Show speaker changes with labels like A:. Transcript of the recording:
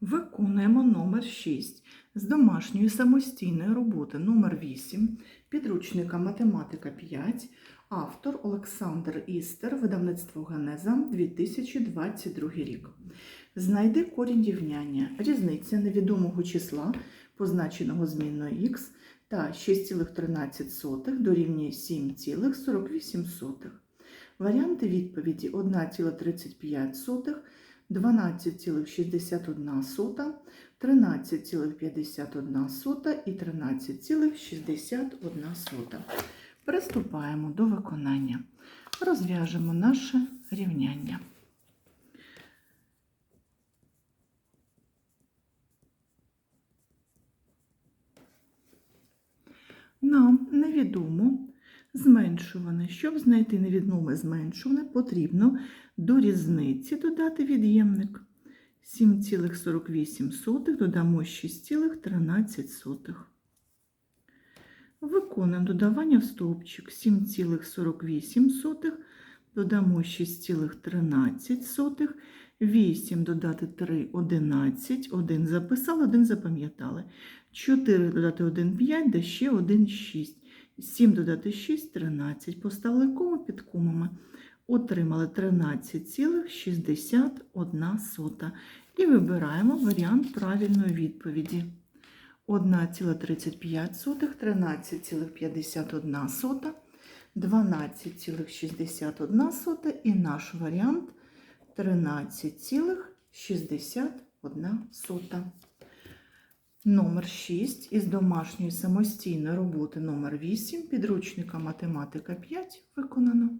A: Виконуємо номер 6 з домашньої самостійної роботи номер 8 підручника Математика 5, автор Олександр Істер, видавництво Генеза 2022 рік. Знайди корінь рівняння, різниця невідомого числа, позначеного змінною х, та 6,13 дорівнює 7,48. Варіанти відповіді 1,35, 12,61, 13,51 і 13,61. Приступаємо до виконання. Розв'яжемо наше рівняння. Нам невідомо зменшуване. Щоб знайти невідоме зменшуване, потрібно до різниці додати від'ємник. 7,48 додамо 6,13. Виконуємо додавання в стовпчик 7,48, додамо 6,13, 8 додати 3 – 11, 1 записали, 1 запам'ятали. 4 додати 1 – 5, да ще 1 – 6. 7 додати 6 – 13. Поставили кому під комами. Отримали 13,61. І вибираємо варіант правильної відповіді. 1,35, 13,51, 12,61 і наш варіант 13,61. Номер 6 із домашньої самостійної роботи номер 8 підручника Математика 5 виконано.